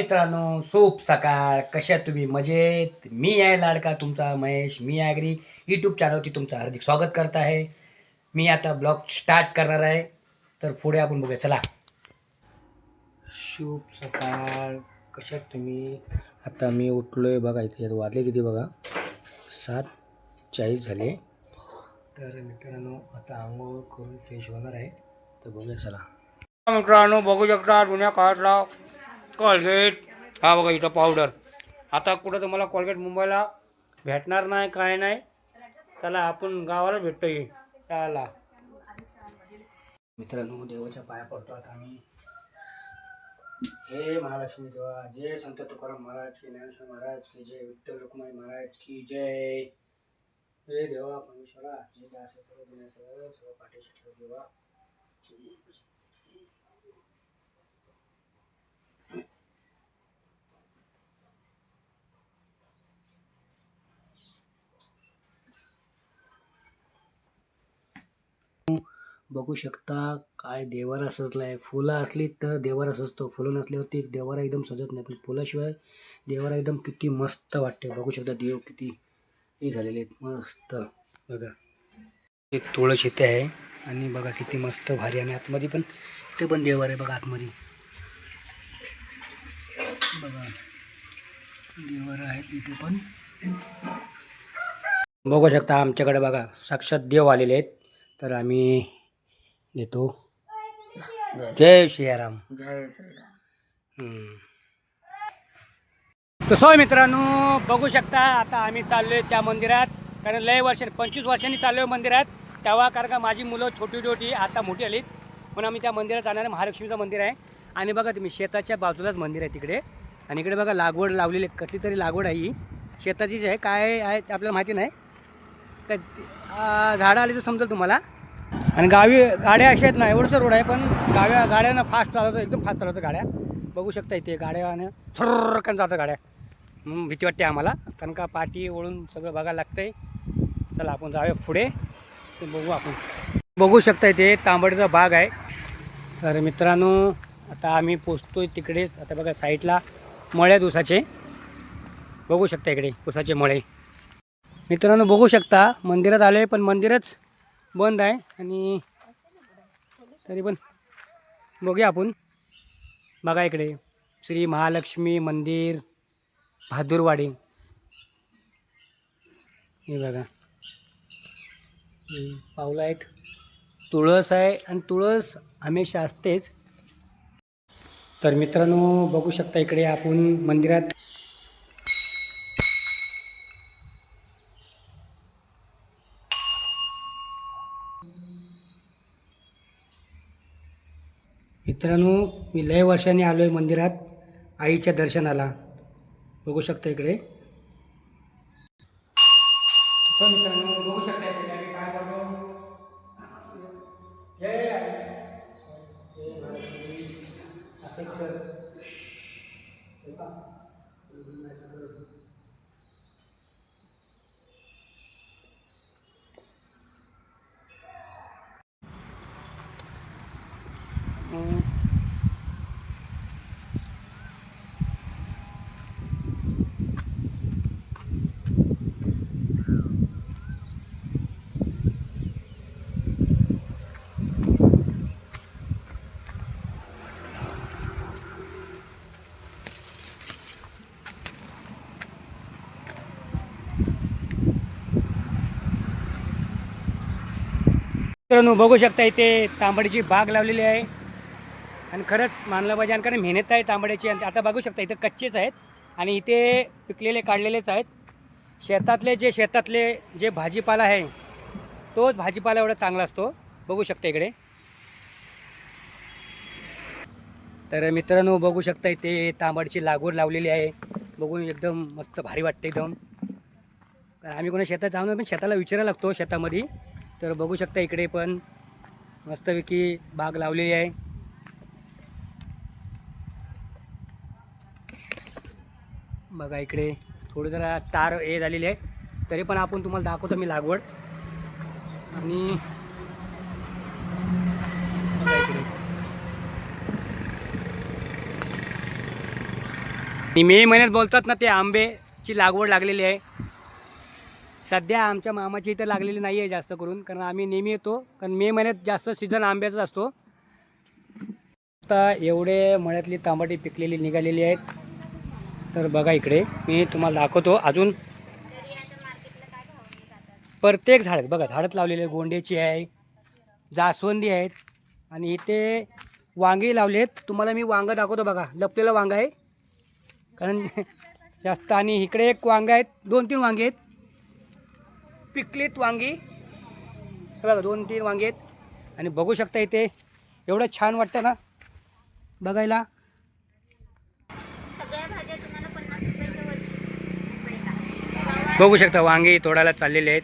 मित्रांनो सोप सकाळ. कशा तुम्ही? मजेत? मी आहे लाडका तुमचा महेश. मी आगरी. यूट्यूब चॅनलवरती तुमचं हार्दिक स्वागत करत आहे. मी आता ब्लॉग स्टार्ट करणार आहे. तर पुढे आपण बघूया. चला. शुभ सकाळ. कशात तुम्ही? आता मी उठलो आहे बघा इथे. वाजले किती बघा? सात चाळीस झाले. तर मित्रांनो आता आंघोळ करून फ्रेश होणार आहे. तर बघूया चला. मित्रांनो बघू शकता जुन्या काळातला कॉलगेट हा बघा इथं पावडर आता कुठं तुम्हाला कॉलगेट मुंबईला भेटणार नाही काय नाही त्याला आपण गावाला भेटतो ये त्याला मित्रांनो देवाच्या पाया पडतो आता आम्ही. हे महालक्ष्मी देवा जय संत तुकाराम महाराज की ज्ञानेश्वर महाराज की जय विठ्ठल रुक्माई महाराज की जय. हे देवा परमेश्वरा जे काय असं सर्व देण्याचं सर्व पाठीशी ठेव देवा. बघू शकता काय देवारा आहे फुलं असली तर देवारा सजतो फुलं नसल्यावरती देवारा एकदम सजत नाही. पण फुलाशिवाय देवारा एकदम किती मस्त वाटते बघू शकता देव किती हे झालेले आहेत. मस्त. बघा. हे तुळस इथे आहे. आणि बघा किती मस्त भारी आणि आतमध्ये पण इथे पण देवार आहे बघा आतमध्ये. बघा. देवार आहेत इथे पण. बघू शकता आमच्याकडे बघा साक्षात देव आलेले आहेत. तर आम्ही देतो जय श्रीराम जय श्रीराम. कसं आहे मित्रांनो बघू शकता आता आम्ही चाललोय त्या मंदिरात. कारण लय वर्ष पंचवीस वर्षांनी चाललोय मंदिरात. तेव्हा कारण का माझी मुलं छोटी छोटी आता मोठी आलीत. म्हणून आम्ही त्या मंदिरात जाणार आहे महालक्ष्मीचं मंदिर आहे. आणि बघा तुम्ही शेताच्या बाजूलाच मंदिर आहे तिकडे. आणि इकडे बघा लागवड लावलेली आहे. कसली तरी लागवड आहे ही. शेताचीच आहे काय आहे ते आपल्याला माहिती नाही. तर झाडं आली तर समजेल तुम्हाला. आणि गावी गाड्या अशा आहेत ना एवढंसं रोड आहे पण गाव्या गाड्यांना फास्ट चालवतो एकदम फास्ट चालवतो गाड्या. बघू शकता इथे गाड्यानं सर्रकन जातं गाड्या. भीती वाटते आम्हाला. कारण का पाठी ओळून सगळं बघायला लागतं आहे चला आपण जाऊया पुढे. ते बघू आपण. बघू शकता इथे तांबडीचा बाग आहे. तर मित्रांनो आता आम्ही पोचतो आहे तिकडेच. आता बघा साईडला मळे उसाचे बघू शकता इकडे उसाचे मळे. मित्रांनो बघू शकता मंदिरात आले पण मंदिरच बंद आहे आणि तरी पण बघूया आपण. बघा इकडे. श्री महालक्ष्मी मंदिर भादुरवाडी. हे बघा. पावलं आहेत. तुळस आहे आणि तुळस हमेशा असतेच. तर मित्रांनो बघू शकता इकडे आपण मंदिरात मित्रांनो मी लय वर्षाने आलो आहे मंदिरात आईच्या दर्शनाला बघू शकता इकडे मित्रांनो बघू शकता काय करतो मित्रांनो बघू शकता इथे तांबडीची बाग लावलेली आहे. आणि खरंच मानलं पाहिजे आणि कारण मेहनत आहे तांबड्याची. आणि आता बघू शकता इथे कच्चेच आहेत आणि इथे पिकलेले काढलेलेच आहेत. शेतातले जे शेतातले जे भाजीपाला आहे तोच भाजीपाला एवढा चांगला असतो. बघू शकता इकडे. तर मित्रांनो बघू शकता इथे तांबडची लागवड लावलेली आहे. बघून एकदम मस्त भारी वाटते एकदम. आम्ही कोणा शेतात जाऊन पण शेताला विचारायला लागतो शेतामध्ये. तर बघू शकता इकडे पण मस्तपैकी बाग लावलेली आहे. बघा इकडे थोडी जरा तार हे झालेली आहे तरी पण आपण तुम्हाला दाखवतो मी लागवड. आणि आणि मे महिन्यात बोलतात ना ते आंबेची लागवड लागलेली आहे. सध्या आमच्या मामाची इथं लागलेली नाही आहे जास्त करून कारण आम्ही नेहमी येतो कारण मे महिन्यात जास्त सीझन आंब्याचाच असतो. आता एवढे मळ्यातली तांबाटी पिकलेली निघालेली आहेत. तर बघा इकडे मी तुम्हाला दाखवतो. अजून प्रत्येक झाड बघा झाडात लावलेले आहे. गोंड्याची आहे जास्वंदी आहेत आणि इथे वांगे लावले आहेत. तुम्हाला मी वांगं दाखवतो बघा लपलेलं वांगं आहे. कारण जास्त आणि इकडे एक वांगं आहेत दोन तीन वांगे आहेत. पिकलीत वांगी. हे बघा दोन तीन वांगे आहेत. आणि बघू शकता इथे एवढं छान वाटतं ना बघायला. बघू शकता वांगे तोडायला चाललेले आहेत.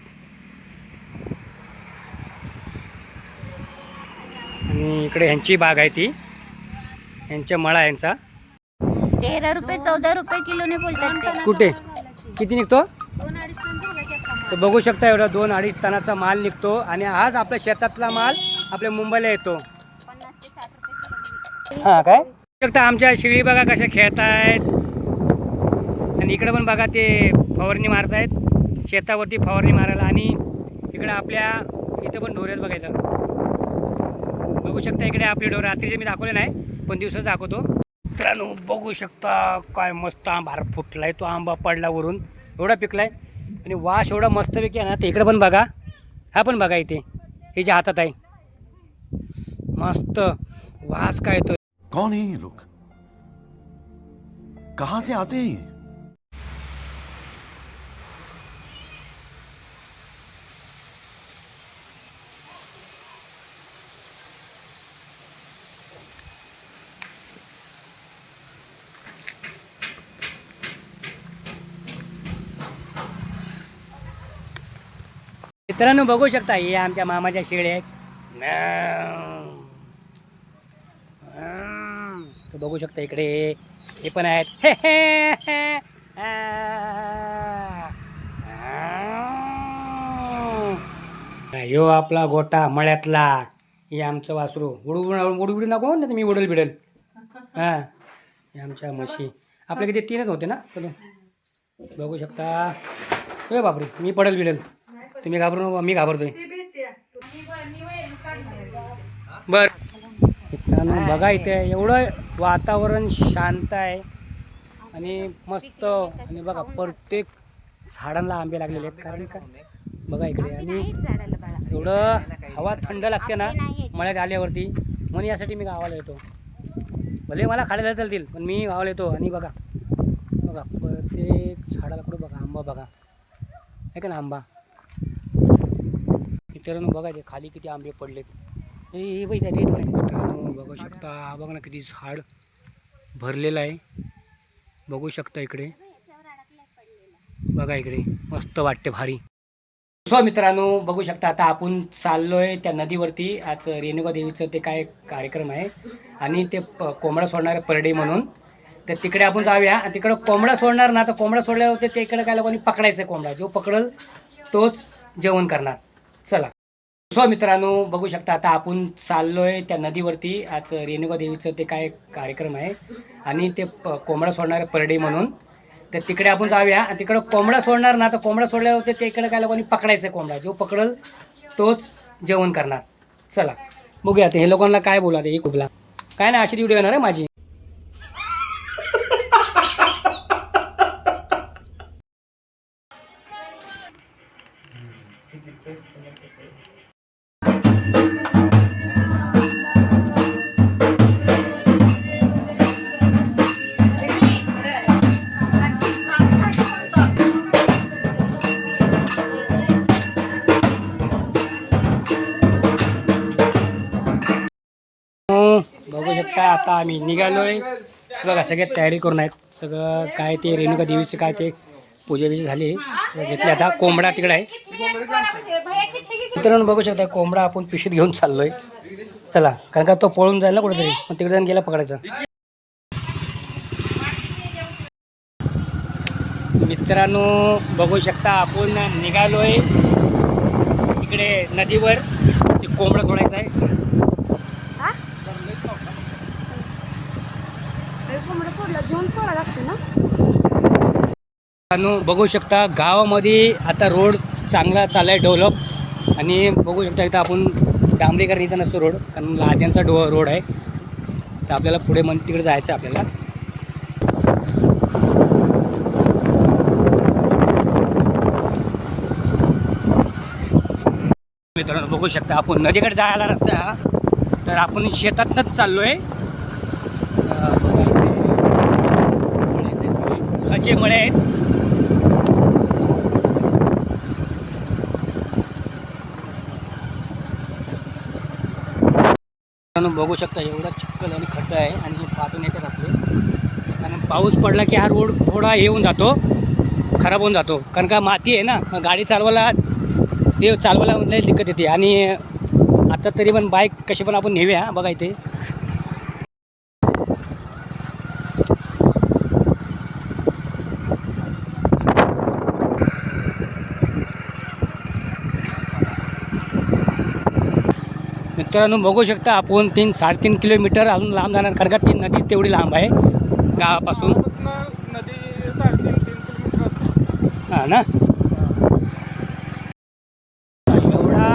आणि इकडे ह्यांची बाग आहे ती. ह्यांच्या मळा यांचा तेरा रुपये चौदा रुपये किलोने बोलतात ते. कुठे? किती निघतो? तर बघू शकता एवढा दोन अडीच टनाचा माल निघतो आणि आज आपल्या शेतातला माल आपल्या मुंबईला येतो. हां काय? शकता आमच्या शिळी बघा कशा खेळत आहेत आणि इकडं पण बघा ते फवारणी मारत आहेत शेतावरती फवारणी मारायला आणि इकडं आपल्या इथं पण ढोऱ्यात बघायचं. बघू शकता इकडे आपले ढोर. रात्रीचे मी दाखवले नाही पण दिवसात दाखवतो. मित्रांनो बघू शकता काय मस्त आंबा अरे फुटलाय. तो आंबा पडला वरून एवढा पिकलाय. आणि वास एवढा मस्तपैकी आहे ना ते इकडं पण बघा. हा पण बघा इथे. हे जे हातात आहे. मस्त वास काय येतो कौन है ये लोग? कहां से आते हैं मित्रांनो बघू शकता हे आमच्या मामाच्या शेळ्या आहेत. बघू शकता इकडे हे पण आहेत. यो आपला गोटा मळ्यातला. हे आमचं वासरू. उडू उडू नको ना मी उडल बिडल. हां. हे आमच्या म्हशी. आपल्या किती तीनच होते ना? बघू शकता. हे बापरे मी पडल बिडल. तुम्ही घाबरू नको मी घाबरतोय बर. मित्रांनो बघा इथे एवढं वातावरण शांत आहे आणि मस्त आणि बघा प्रत्येक झाडांना आंबे लागलेले आहेत. कारण का? बघा इकडे आणि एवढं हवा थंड लागते ना मळ्यात आल्यावरती. म्हणून यासाठी मी गावाला येतो. भले मला खायला चालतील पण मी गावाला येतो. आणि बघा बघा प्रत्येक झाडाला कुठं बघा आंबा बघा. आहे का ना आंबा? मित्रांनो बघा ते खाली किती आंबे पडलेत. हे हे बाई त्याचे मित्रांनो बघू शकता. हा बघा ना किती झाड भरलेलं आहे. बघू शकता इकडे. बघा इकडे. मस्त वाटते भारी. सो मित्रांनो बघू शकता आता आपण चाललोय त्या नदीवरती. आज रेणुका देवीचं ते काय कार्यक्रम आहे. आणि ते प कोंबडा सोडणार परडे म्हणून. तर तिकडे आपण जाऊया. आणि तिकडं कोंबडा सोडणार ना तर कोंबडा सोडल्यावर ते इकडे काय लोकांनी पकडायचं कोंबडा. जो पकडल तोच जेवण करणार. चला. सो मित्रांनो बघू शकता आता आपण चाललोय त्या नदीवरती. आज रेणुका देवीचं ते काय कार्यक्रम आहे. आणि ते प कोंबडा सोडणार परडे म्हणून. तर तिकडे आपण जाऊया. आणि तिकडं कोंबडा सोडणार ना तर कोंबडा सोडल्यावर ते इकडे काय लोकांनी पकडायचं कोंबडा. जो पकडल तोच जेवण करणार. चला. बघूया ते हे लोकांना काय बोला ते कुबला. काय नाही अशी व्हिडिओ येणार आहे माझी. आता आम्ही निघालोय. बघा सगळ्यात तयारी करून आहेत. सगळं काय ते रेणुका देवीचं काय ते पूजा बिजा झाली. घेतली आता. कोंबडा तिकडे आहे. मित्रांनो बघू शकता कोंबडा आपण पिशवीत घेऊन चाललोय. चला कारण का तो पळून जाईल ना कुठेतरी. मग तिकडे जाऊन गेला पकडायचा. मित्रांनो बघू शकता आपण निघालोय. इकडे नदीवर. ते कोंबडा सोडायचा आहे. सोळा ना? बघू शकता गावामध्ये आता रोड चांगला चालला आहे डेव्हलप आणि बघू शकता इथं आपण डांबरेकर इथं नसतो रोड कारण लाद्यांचा डो रोड आहे. तर आपल्याला पुढे मन तिकडे जायचं आहे आपल्याला. मित्रांनो बघू शकता आपण. नदीकडे जायला रस्ता तर आपण शेतातनंच चाललो आहे चे मळे आहेत बघू शकता एवढा चिखल आणि खड्डा आहे आणि हे पाठून येतात आपले. कारण पाऊस पडला की हा रोड थोडा हे होऊन जातो खराब होऊन जातो. कारण का माती आहे ना गाडी चालवायला ते चालवायला लय दिक्कत येते. आणि आता तरी पण बाईक कशी पण आपण नेऊया बघा इथे. मित्रांनो बघू शकता आपण तीन साडेतीन किलोमीटर अजून लांब जाणार. कारण का ती नदीच तेवढी लांब आहे गावापासून. हां ना? एवढा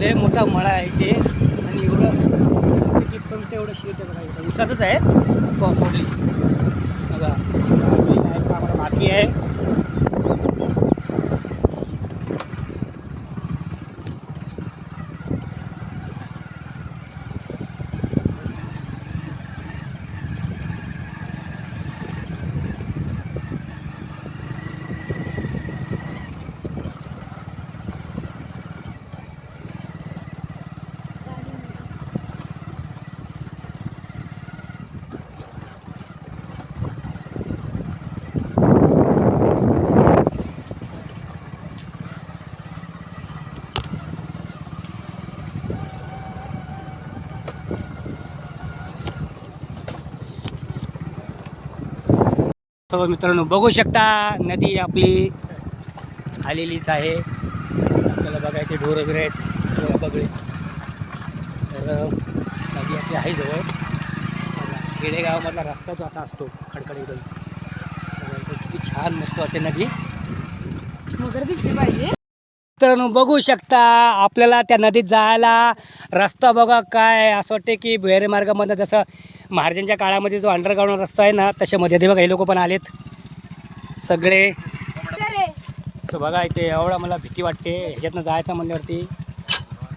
लय मोठा मळा आहे ते आणि एवढं पण तेवढं शेत आहे बघा ऊसाचंच आहे. कॉफोडली बघा जायचं आम्हाला बाकी आहे सर्व मित्रांनो बघू शकता नदी आपली आलेलीच आहे. आपल्याला बघायचे ढोर वगैरे आहेत बघले तर नदी आपली आहे जवळ. खेडेगावामधला रस्ता जो असा असतो खडखड किती छान मस्त वाटते नदी. दिसली पाहिजे मित्रांनो बघू शकता आपल्याला त्या नदीत जायला रस्ता बघा काय असं वाटते की भुयारी मार्गामधनं जसं महाराजांच्या काळामध्ये जो अंडरग्राऊंड रस्ता आहे ना तशामध्ये ते बघा हे लोक पण आलेत. सगळे. तर बघा इथे एवढा मला भीती वाटते. ह्याच्यातनं जायचं म्हणल्यावरती.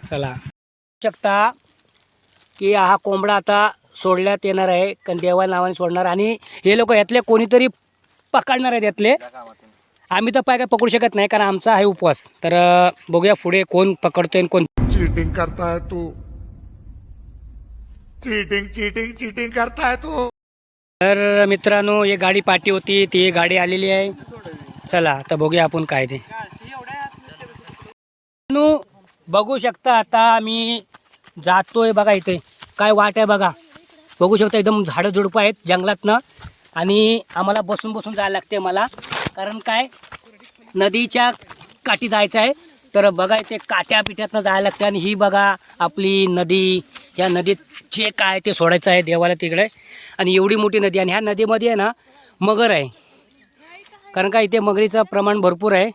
चला. शकता की हा कोंबडा आता सोडण्यात येणार आहे. कारण देवा नावाने सोडणार. आणि हे लोक यातले कोणीतरी पकडणार आहेत यातले. आम्ही तर पाय काय पकडू शकत नाही कारण आमचा आहे उपवास. तर बघूया पुढे कोण पकडतोय आणि कोण चीटिंग करताय तू. चीटिंग चीटिंग चीटिंग करता तू. तर मित्रांनो एक गाडी पाठी होती ती गाडी आलेली आहे. चला आता बघूया आपण काय ते. मित्रांनो, बघू शकता आता मी जातोय बघा इथे. काय वाट आहे बघा. बघू शकता एकदम झाडं झुडपं आहेत जंगलातनं. आणि आम्हाला बसून बसून जायला लागते मला. कारण काय? नदीच्या काठी जायचं आहे. तर बघा इथे काट्या पिठ्यातनं जायला लागते आणि ही बघा आपली नदी. या नदीत जे काय ते सोडायचं आहे देवाला तिकडे. आणि एवढी मोठी नदी आणि ह्या नदीमध्ये आहे ना मगर आहे. कारण का इथे मगरीचं प्रमाण भरपूर आहे.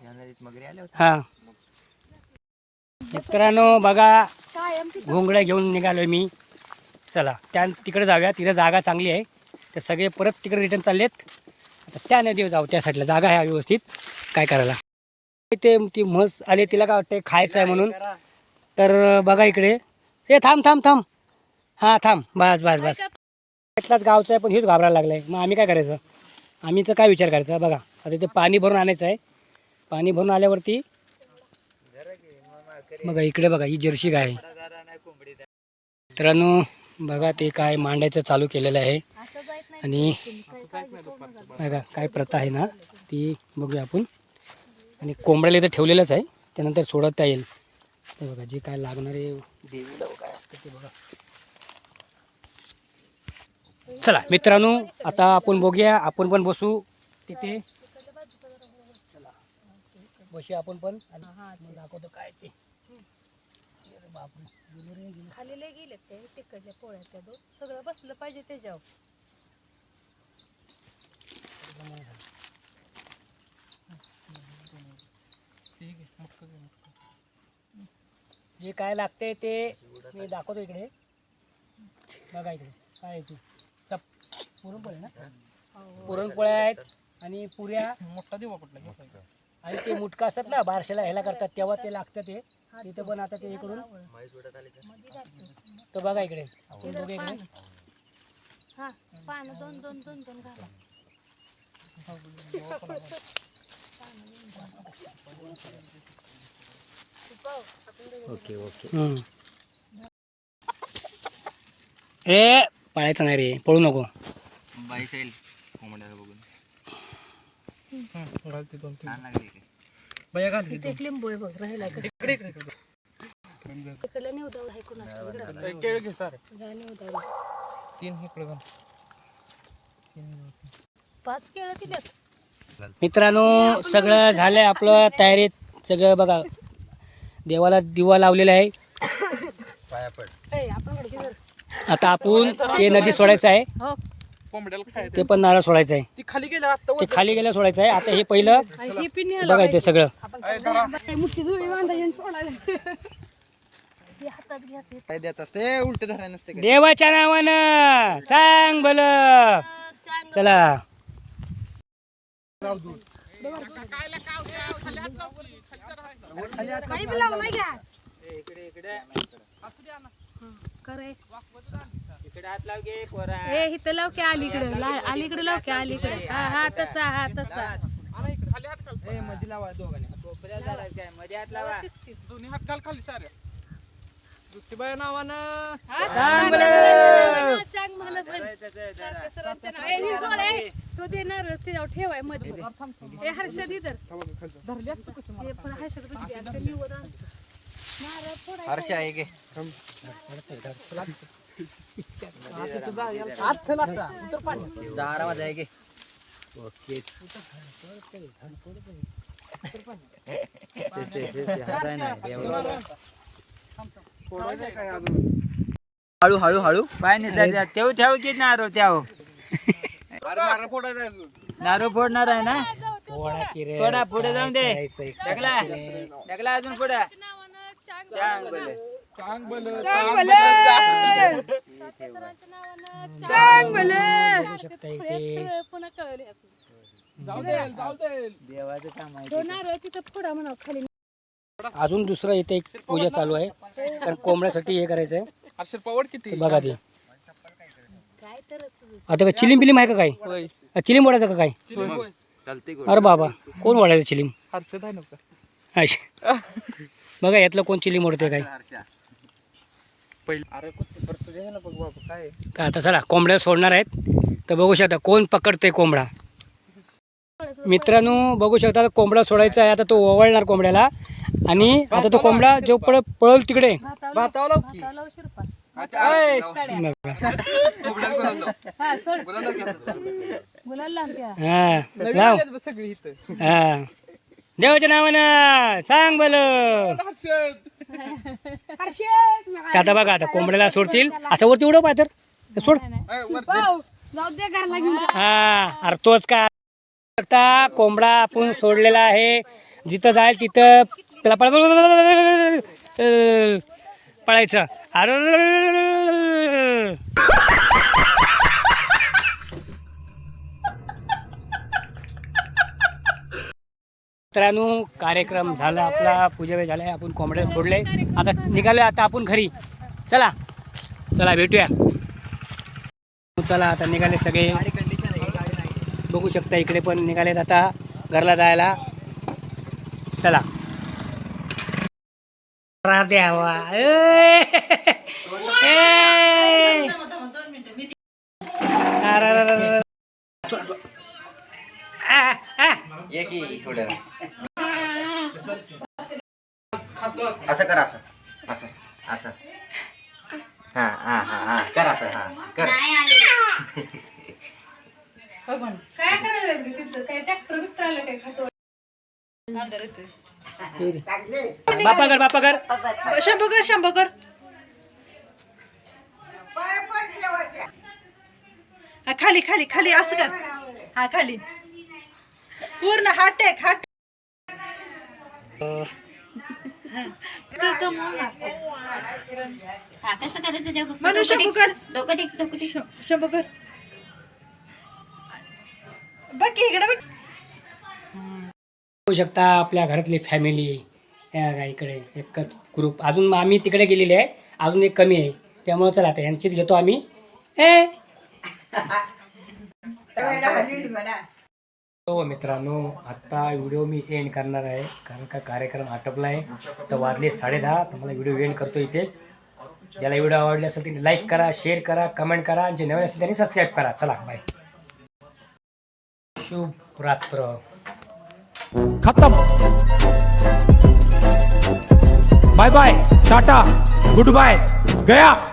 हां. मित्रांनो बघा घोंगड्या घेऊन निघालो मी. चला त्या तिकडे जाऊया. तिकडे जागा चांगली आहे. ते सगळे परत तिकडे रिटर्न चाललेत. आता त्या नदीवर जाऊ त्या साईडला जागा आहे व्यवस्थित. काय करायला? ते ती म्हस आली तिला काय वाटते खायचं आहे म्हणून. तर बघा इकडे. ए थांब थांब थांब. हां थांब. बस बस बस. इथलाच गावचं आहे पण हेच घाबरायला लागलं आहे मग आम्ही काय करायचं? आम्ही तर काय विचार करायचा? बघा. आता ते पाणी भरून आणायचं आहे. पाणी भरून आल्यावरती बघा इकडे बघा ही जर्सी गाय. आहे मित्रांनो बघा ते काय मांडायचं चालू केलेलं आहे. आणि बघा काय प्रथा आहे ना ती बघूया आपण. आणि कोंबड्याला इथं ठेवलेलंच आहे. त्यानंतर सोडता येईल. ते बघा जे काय लागणारे देवीला काय असतं ते बघा. चला मित्रांनो आता आपण बघूया आपण पण बसू तिथे. चला बसूया आपण पण आणि दाखवतो काय ते. खाली लय गेले ते तिकडल्या पोळ्याच्या दोन. सगळं बसलं पाहिजे त्याच्यावर. हे काय लागते ते? मी दाखवतो इकडे. बघा इकडे. काय ते? पुरणपोळ्या ना? पुरणपोळ्या आहेत आणि पुऱ्या. मोठा देवा कुठला घ्यायचा आणि ते मुटका असतात ना बारशाला ह्याला करतात तेव्हा ते लागतं ते. तिथं पण आता ते हे करून. तर बघा इकडे. ते बघा इकडे. हा पानं दोन दोन दोन दोन घाला. हम्म. ए पळायचं नाही रे पळू नको. घालते दोन तीन बया घाल इथे एक लिंबू आहे बघ राहिला इकडे. इकडे निवदावं आहे कुणाला इकडे. केळ घे सारे. जा निवदावं तीन इकडे घाल. पाच केळं दिल्यात मित्रांनो सगळं झालंय आपलं तयारीत. सगळं बघा देवाला दिवा लावलेला आहे. आता आपण ते नदी सोडायचं आहे. हो. कोंबड्याला खायचं. ते पण नारळ सोडायचं आहे ती खाली गेल्या आता ते खाली गेल्या सोडायचं आहे आता हे पहिलं आणि पिन्नी आलं बघा ते सगळं. हे काय द्यायचं असते? उलट धरायला नसते काय देवाच्या नावानं सांग भल चांग चला करे ए इथं लाव की अलीकडे. अलीकडे लाव की अलीकडे. हा हा तसा हा तसा. ए, मध्ये लावा दोघांनी. कोपऱ्यात धरायचं काय? मध्ये हात लावा. दोन्ही हात घाल खाली साऱ्या ज्योतिबाया नावानं. सांग भल चांग म्हणत बन. सारखं सरांच्या नाव- ए, सोड, ए. तो देणार त्याच्यावर ठेवायमध्ये ए हर्षद इधर. हे पण हर्षद हर्ष आहे गे दारामध्ये आहे गे हळू हळू हळू. पाय निसर्ग तेव ठेव की नारो त्याव नारो फोडणार आहे ना? की. थोडा पुढे जाऊन दे. टकला टकला अजून पुढे. नावानं चांग चांग बोले चांग बल सरांच्या नावानं चांग बघू शकता इथे पुन्हा कळले असं जाऊ दे जाऊ दे. देवाचं काम आहे तो नारळ तिथं फोडा म्हणा खाली अजून दुसरं इथे एक पूजा चालू आहे. कारण कोंबड्यासाठी हे करायचं आहे हर्षद पवड किती? बघा ते. आता काय चिलीम बिलीम आहे का काय? चिलीम ओढायचं का काय? अरे बाबा कोण ओढायचं चिलीम? हर्षद आहे नव्हतं अश. बघा यातलं कोण चिलीम ओढते काय? हर्षा पहिलं अरे कुठं परत तुझ्या ना बघ बाबा काय का आता चला कोंबड्या सोडणार आहेत. तर बघू शकता कोण पकडते कोंबडा? मित्रांनो बघू शकता आता कोंबडा सोडायचा आहे आता तो ओवळणार कोंबड्याला. आणि आता तो कोंबडा जो पळ पळल तिकडे. हा. देवाच्या नावानं सांग बल आता बघा आता कोंबड्याला सोडतील असं वरती उडव पाहतर सोड हा अरे तोच का बघता कोंबडा आपण सोडलेला आहे जिथं जाईल तिथं त्याला पळ पळायचं अरे मित्रांनो कार्यक्रम झाला आपला पूजा झाला आपण कोंबड्या सोडले. आता निघालो आता आपण घरी. चला चला भेटूया. चला आता निघाले सगळे. बघू शकता इकडे पण निघालेत आता घरला जायला. चला. रा द्यावा असं कर असं. असं. असं. हा हा हा हा. कर असं हा. कर. काय करायला लागली तिथं? काय ट्रॅक्टर बिक्टर आलं काय खातो बापा कर बापा कर शंभू कर शंभू कर हा खाली खाली खाली असं कर. हा खाली. पूर्ण हात टेक हात हा कसं करायचं ते बघ. म्हणून डोकं शंभू टेक. कर. डोकं टेक डोकं टेक. शंभू कर बघ की इकडे बघ. बघू शकता आपल्या घरातली फॅमिली या इकडे एकच ग्रुप अजून आम्ही तिकडे गेलेले आहे. अजून एक कमी आहे. त्यामुळे चला आता यांचीच घेतो आम्ही. ए! हो मित्रांनो आत्ता व्हिडिओ मी एंड करणार आहे. कारण का कार्यक्रम आटपला आहे तर वाजले साडेदहा तर मला व्हिडिओ एंड करतो इथेच. ज्याला व्हिडिओ आवडले असेल त्यांनी लाईक करा शेअर करा कमेंट करा. आणि जे नवीन असेल त्यांनी सबस्क्राईब करा. चला बाय शुभ रात्र bye bye Tata goodbye गया.